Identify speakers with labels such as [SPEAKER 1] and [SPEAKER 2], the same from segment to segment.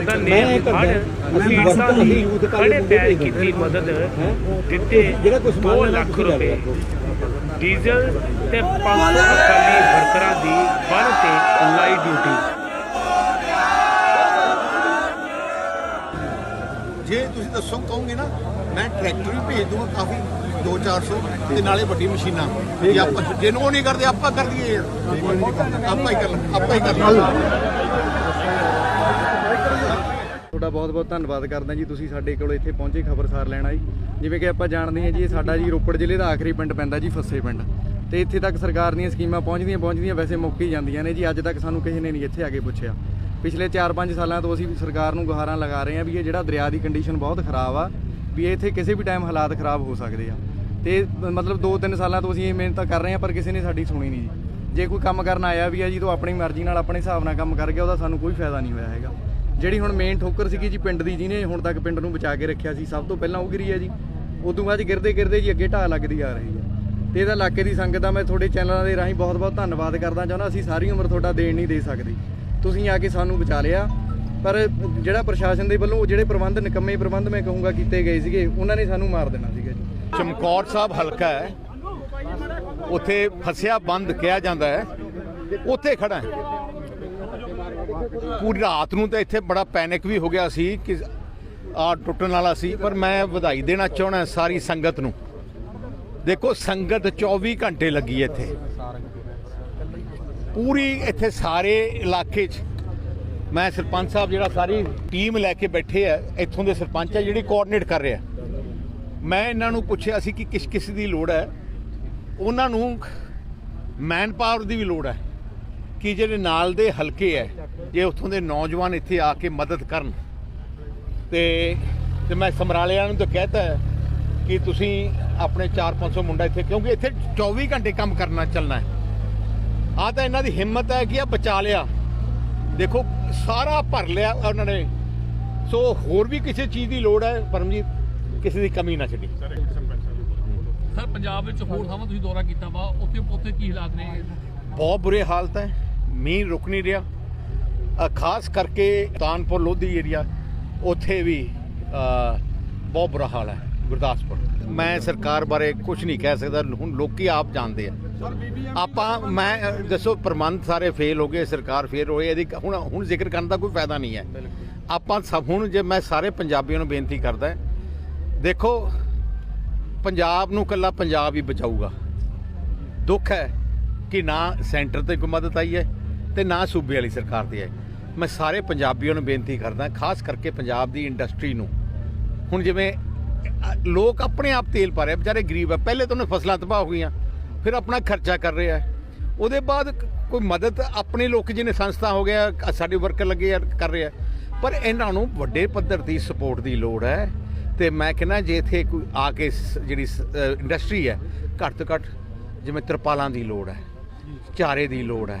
[SPEAKER 1] ਦਾ ਨੇ ਹੜ ਅਸੀਸਾਂ ਦੀ ਖੜੇ ਪੈਰ ਕੀਤੀ ਮਦਦ ਦਿੱਤੇ। 2 ਲੱਖ ਰੁਪਏ। ਡੀਜ਼ਲ ਤੇ 500 ਅਕਾਲੀ ਵਰਕਰਾਂ ਦੀ ਬੰਨ ਤੇ ਲਾਈ ਡਿਊਟੀ।
[SPEAKER 2] ਜੇ ਤੁਸੀਂ ਦੱਸੋ ਕਹੋਗੇ ਨਾ ਮੈਂ ਟਰੈਕਟਰ ਵੀ ਭੇਜ ਦੂੰਗਾ ਕਾਫੀ 2-400 ਤੇ ਨਾਲੇ ਵੱਡੀ ਮਸ਼ੀਨਾਂ। ਜੇ ਆਪਾਂ ਜੇ ਉਹ ਨਹੀਂ ਕਰਦੇ ਆਪਾਂ ਕਰ ਦਈਏ ਆਪਾਂ ਹੀ ਕਰ ਲਾਂ- ਆਪਾਂ ਹੀ ਕਰ
[SPEAKER 3] ਤੁਹਾਡਾ ਬਹੁਤ-ਬਹੁਤ ਧੰਨਵਾਦ ਕਰਦਾ ਜੀ, ਤੁਸੀਂ ਸਾਡੇ ਕੋਲ ਇੱਥੇ ਪਹੁੰਚੇ ਖਬਰਸਾਰ ਲੈਣ ਆਈ ਜਿਵੇਂ ਕਿ ਆਪਾਂ ਜਾਣਦੇ ਹਾਂ ਜੀ, ਇਹ ਸਾਡਾ ਜੀ ਰੋਪੜ ਜ਼ਿਲ੍ਹੇ ਦਾ ਆਖਰੀ ਪਿੰਡ ਪੈਂਦਾ ਜੀ, ਫੱਸੇ ਪਿੰਡ। ਤੇ ਇੱਥੇ ਤੱਕ ਸਰਕਾਰ ਦੀਆਂ ਸਕੀਮਾਂ ਪਹੁੰਚਦੀਆਂ ਪਹੁੰਚਦੀਆਂ ਵੈਸੇ ਮੁੱਕ ਹੀ ਜਾਂਦੀਆਂ ਨੇ ਜੀ, ਅੱਜ ਤੱਕ ਸਾਨੂੰ ਕਿਸੇ ਨੇ ਨਹੀਂ ਇੱਥੇ ਆ ਕੇ ਪੁੱਛਿਆ। ਪਿਛਲੇ 4-5 ਸਾਲਾਂ ਤੋਂ ਅਸੀਂ ਸਰਕਾਰ ਨੂੰ ਗੁਹਾਰਾਂ ਲਗਾ ਰਹੇ ਹਾਂ ਵੀ ਇਹ ਜਿਹੜਾ ਦਰਿਆ ਦੀ ਕੰਡੀਸ਼ਨ ਬਹੁਤ ਖਰਾਬ ਆ, ਵੀ ਇਹ ਇੱਥੇ ਕਿਸੇ ਵੀ ਟਾਈਮ ਹਾਲਾਤ ਖਰਾਬ ਹੋ ਸਕਦੇ ਆ। ਤੇ ਮਤਲਬ 2-3 ਸਾਲਾਂ ਤੋਂ ਅਸੀਂ ਇਹ ਮਿਹਨਤ ਕਰ ਰਹੇ ਹਾਂ, ਪਰ ਕਿਸੇ ਨੇ ਸਾਡੀ ਸੁਣੀ ਨਹੀਂ ਜੀ। ਜੇ ਕੋਈ ਕੰਮ ਕਰਨ ਆਇਆ ਵੀ ਆ ਜੀ, ਤੋਂ ਆਪਣੀ ਮਰਜ਼ੀ ਨਾਲ ਆਪਣੇ ਹਿਸਾਬ ਨਾਲ ਕੰਮ ਕਰ ਗਿਆ ਉਹਦਾ ਸਾਨੂੰ ਕੋਈ ਫਾਇਦਾ ਨਹੀਂ ਹੋਇਆ ਹੈਗਾ। ਜਿਹੜੀ ਹੁਣ ਮੇਨ ਠੋਕਰ ਸੀਗੀ ਜੀ ਪਿੰਡ ਦੀ ਜਿਹਨੇ ਹੁਣ ਤੱਕ ਪਿੰਡ ਨੂੰ ਬਚਾ ਕੇ ਰੱਖਿਆ ਸੀ, ਸਭ ਤੋਂ ਪਹਿਲਾਂ ਉਹ ਗਿਰੀ ਹੈ ਜੀ। ਉਦੋਂ ਬਾਅਦ 'ਚ ਗਿਰਦੇ ਗਿਰਦੇ ਜੀ ਅੱਗੇ ਢਾਹ ਲੱਗਦੀ ਆ ਰਹੀ ਹੈ। ਤੇ ਇਹਦਾ ਇਲਾਕੇ ਦੀ ਸੰਗਤ ਦਾ ਮੈਂ ਤੁਹਾਡੇ ਚੈਨਲਾਂ ਦੇ ਰਾਹੀਂ ਬਹੁਤ-ਬਹੁਤ ਧੰਨਵਾਦ ਕਰਦਾ ਚਾਹੁੰਦਾ, ਅਸੀਂ ਸਾਰੀ ਉਮਰ ਤੁਹਾਡਾ ਦੇਣ ਨਹੀਂ ਦੇ ਸਕਦੇ। ਤੁਸੀਂ ਆ ਕੇ ਸਾਨੂੰ ਬਚਾ ਲਿਆ। ਪਰ ਜਿਹੜਾ ਪ੍ਰਸ਼ਾਸਨ ਦੇ ਵੱਲੋਂ ਜਿਹੜੇ ਪ੍ਰਬੰਧ, ਨਿਕੰਮੇ ਪ੍ਰਬੰਧ ਮੈਂ ਕਹੂੰਗਾ ਕੀਤੇ ਗਏ ਸੀਗੇ, ਉਹਨਾਂ ਨੇ ਸਾਨੂੰ ਮਾਰ ਦੇਣਾ ਸੀਗਾ ਜੀ।
[SPEAKER 2] ਚਮਕੌਰ ਸਾਹਿਬ ਹਲਕਾ ਹੈ। ਉੱਥੇ ਫਸਿਆ ਬੰਦ ਕਿਹਾ ਜਾਂਦਾ ਹੈ। ਉੱਥੇ ਖੜਾ ਹੈ। ਪੂਰੀ ਰਾਤ ਨੂੰ ਤਾਂ ਇੱਥੇ ਬੜਾ ਪੈਨਿਕ ਵੀ ਹੋ ਗਿਆ ਸੀ ਕਿ ਆ ਟੁੱਟਣ ਵਾਲਾ ਸੀ, ਪਰ ਮੈਂ ਵਧਾਈ ਦੇਣਾ ਚਾਹਣਾ ਸਾਰੀ ਸੰਗਤ ਨੂੰ। ਦੇਖੋ, ਸੰਗਤ 24 ਘੰਟੇ ਲੱਗੀ ਹੈ ਇੱਥੇ। ਪੂਰੀ ਇੱਥੇ ਸਾਰੇ ਇਲਾਕੇ 'ਚ ਮੈਂ ਸਰਪੰਚ ਸਾਹਿਬ ਜਿਹੜਾ ਸਾਰੀ ਟੀਮ ਲੈ ਕੇ ਬੈਠੇ ਆ, ਇੱਥੋਂ ਦੇ ਸਰਪੰਚ ਆ ਜਿਹੜੀ ਕੋਆਰਡੀਨੇਟ ਕਰ ਰਿਹਾ। ਮੈਂ ਇਹਨਾਂ ਨੂੰ ਪੁੱਛਿਆ ਸੀ ਕਿ ਕਿਸ ਕਿਸ ਦੀ ਲੋੜ ਹੈ। ਉਹਨਾਂ ਨੂੰ ਮੈਨ ਪਾਵਰ ਦੀ ਵੀ ਲੋੜ ਹੈ। ਕਿ ਜਿਹੜੇ ਨਾਲ ਦੇ ਹਲਕੇ ਹੈ ਜੇ ਉੱਥੋਂ ਦੇ ਨੌਜਵਾਨ ਇੱਥੇ ਆ ਕੇ ਮਦਦ ਕਰਨ। ਤੇ ਤੇ ਮੈਂ ਸਮਰਾਲਿਆਂ ਨੂੰ ਤਾਂ ਕਹਿਤਾ ਕਿ ਤੁਸੀਂ ਆਪਣੇ 4-500 ਮੁੰਡਾ ਇੱਥੇ ਕਿਉਂਕਿ ਇੱਥੇ 24 ਘੰਟੇ ਕੰਮ ਕਰਨਾ ਚੱਲਣਾ ਹੈ। ਆ ਤਾਂ ਇਹਨਾਂ ਦੀ ਹਿੰਮਤ ਹੈ ਕਿ ਆ ਬਚਾ ਲਿਆ। ਦੇਖੋ ਸਾਰਾ ਭਰ ਲਿਆ ਉਹਨਾਂ ਨੇ। ਸੋ ਹੋਰ ਵੀ ਕਿਸੇ ਚੀਜ਼ ਦੀ ਲੋੜ ਹੈ ਪਰਮਜੀਤ ਕਿਸੇ ਦੀ ਕਮੀ ਨਾ ਛੱਡੀ।
[SPEAKER 4] ਸਰ ਪੰਜਾਬ ਵਿੱਚ ਹੋਰ ਥਾਵਾਂ ਤੁਸੀਂ ਦੌਰਾ ਕੀਤਾ ਵਾ ਉੱਥੇ ਉੱਥੇ ਕੀ ਹਾਲਾਤ ਨੇ?
[SPEAKER 2] ਬਹੁਤ ਬੁਰੇ ਹਾਲਤ ਹੈ। ਮੀਂਹ ਰੁਕ ਨਹੀਂ ਰਿਹਾ। ਖਾਸ ਕਰਕੇ ਤਾਨਪੁਰ ਲੋਧੀ ਏਰੀਆ ਉੱਥੇ ਵੀ ਬਹੁਤ ਬੁਰਾ ਹਾਲ ਹੈ, ਗੁਰਦਾਸਪੁਰ। ਮੈਂ ਸਰਕਾਰ ਬਾਰੇ ਕੁਝ ਨਹੀਂ ਕਹਿ ਸਕਦਾ, ਹੁਣ ਲੋਕੀ ਆਪ ਜਾਣਦੇ ਆ। ਆਪਾਂ, ਮੈਂ ਦੱਸੋ, ਪ੍ਰਬੰਧ ਸਾਰੇ ਫੇਲ ਹੋ ਗਏ, ਸਰਕਾਰ ਫੇਲ ਹੋਈ, ਇਹਦੀ ਹੁਣ ਹੁਣ ਜ਼ਿਕਰ ਕਰਨ ਦਾ ਕੋਈ ਫਾਇਦਾ ਨਹੀਂ ਹੈ। ਆਪਾਂ ਸਭ, ਹੁਣ ਜੇ ਮੈਂ ਸਾਰੇ ਪੰਜਾਬੀਆਂ ਨੂੰ ਬੇਨਤੀ ਕਰਦਾ, ਦੇਖੋ, ਪੰਜਾਬ ਨੂੰ ਕੱਲਾ ਪੰਜਾਬ ਹੀ ਬਚਾਊਗਾ। ਦੁੱਖ ਹੈ ਕਿ ਨਾ ਸੈਂਟਰ ਤੇ ਕੋਈ ਮਦਦ ਆਈ ਹੈ ਤੇ ਨਾ ਸੂਬੇ ਵਾਲੀ ਸਰਕਾਰ ਦੀ ਹੈ। ਮੈਂ ਸਾਰੇ ਪੰਜਾਬੀਆਂ ਨੂੰ ਬੇਨਤੀ ਕਰਦਾ ਖਾਸ ਕਰਕੇ ਪੰਜਾਬ ਦੀ ਇੰਡਸਟਰੀ ਨੂੰ। ਹੁਣ ਜਿਵੇਂ ਲੋਕ ਆਪਣੇ ਆਪ ਤੇਲ ਪਾ ਰਹੇ ਆ, ਵਿਚਾਰੇ ਗਰੀਬ ਆ ਪਹਿਲੇ ਤਾਂ ਉਹਨੇ ਫਸਲਾਂ ਤਬਾਹ ਹੋ ਗਈਆਂ ਫਿਰ ਆਪਣਾ ਖਰਚਾ ਕਰ ਰਿਹਾ ਹੈ। ਉਹਦੇ ਬਾਅਦ ਕੋਈ ਮਦਦ ਆਪਣੇ ਲੋਕ ਜਿਹਨੇ ਸੰਸਥਾ ਹੋ ਗਿਆ ਸਾਡੇ ਵਰਕਰ ਲੱਗੇ ਆ ਕਰ ਰਿਹਾ ਪਰ ਇਹਨਾਂ ਨੂੰ ਵੱਡੇ ਪੱਧਰ ਦੀ ਸਪੋਰਟ ਦੀ ਲੋੜ ਹੈ। ਤੇ ਮੈਂ ਕਹਿੰਦਾ ਜੇ ਇੱਥੇ ਕੋਈ ਆ ਕੇ ਸ- ਜਿਹੜੀ ਇੰਡਸਟਰੀ ਹੈ ਘੱਟ ਤੋਂ ਘੱਟ ਜਿਵੇਂ ਤਰਪਾਲਾਂ ਦੀ ਲੋੜ ਹੈ ਚਾਰੇ ਦੀ ਲੋੜ ਹੈ।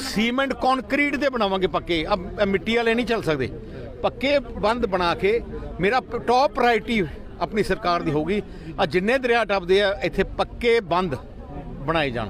[SPEAKER 2] ਸੀਮੈਂਟ ਕੰਕਰੀਟ ਦੇ ਬਣਾਵਾਂਗੇ ਪੱਕੇ। ਆ ਮਿੱਟੀ ਵਾਲੇ ਨਹੀਂ ਚੱਲ ਸਕਦੇ। ਪੱਕੇ ਬੰਦ ਬਣਾ ਕੇ ਮੇਰਾ ਟੌਪ ਪ੍ਰਾਇੋਰਟੀ ਆਪਣੀ ਸਰਕਾਰ ਦੀ ਹੋਊਗੀ। ਆ ਜਿੰਨੇ ਦਰਿਆ ਟੱਪਦੇ ਆ, ਇੱਥੇ ਪੱਕੇ ਬੰਦ ਬਣਾਏ ਜਾਣ।